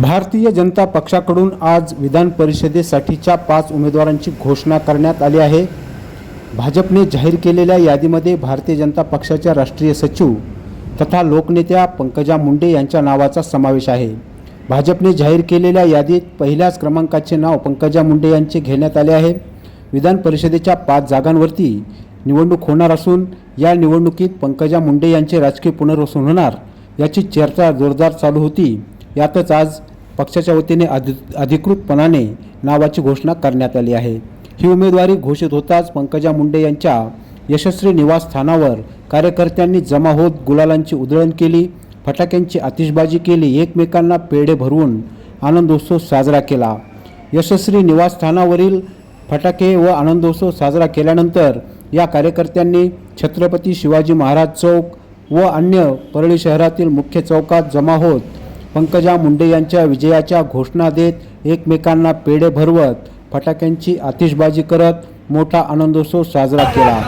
भारतीय जनता पक्षाकडून आज विधान परिषदेसाठीच्या पाच उमेदवारांची घोषणा करण्यात आली आहे. भाजपने जाहीर केलेल्या यादीमध्ये भारतीय जनता पक्षाच्या राष्ट्रीय सचिव तथा लोकनेत्या पंकजा मुंडे यांच्या नावाचा समावेश आहे. भाजपने जाहीर केलेल्या यादीत पहिल्याच क्रमांकाचे नाव पंकजा मुंडे यांचे घेण्यात आले आहे. विधान परिषदेच्या पाच जागांवरती निवडणूक होणार असून या निवडणुकीत पंकजा मुंडे यांचे राजकीय पुनर्वसन होणार याची चर्चा जोरदार चालू होती. यातच आज पक्षाच्या वतीने अधि अधिकृतपणाने नावाची घोषणा करण्यात आली आहे. ही उमेदवारी घोषित होताच पंकजा मुंडे यांच्या यशस्वी निवासस्थानावर कार्यकर्त्यांनी जमा होत गुलालांची उधळण केली फटाक्यांची आतिषबाजी केली एकमेकांना पेढे भरवून आनंदोत्सव साजरा केला. यशस्वी निवासस्थानावरील फटाके व आनंदोत्सव साजरा केल्यानंतर या कार्यकर्त्यांनी छत्रपती शिवाजी महाराज चौक व अन्य परळी शहरातील मुख्य चौकात जमा होत पंकजा मुंडे यांच्या विजयाच्या घोषणा देत एकमेकांना पेढे भरवत फटाक्यांची आतिषबाजी करत मोठा आनंदोत्सव साजरा केला.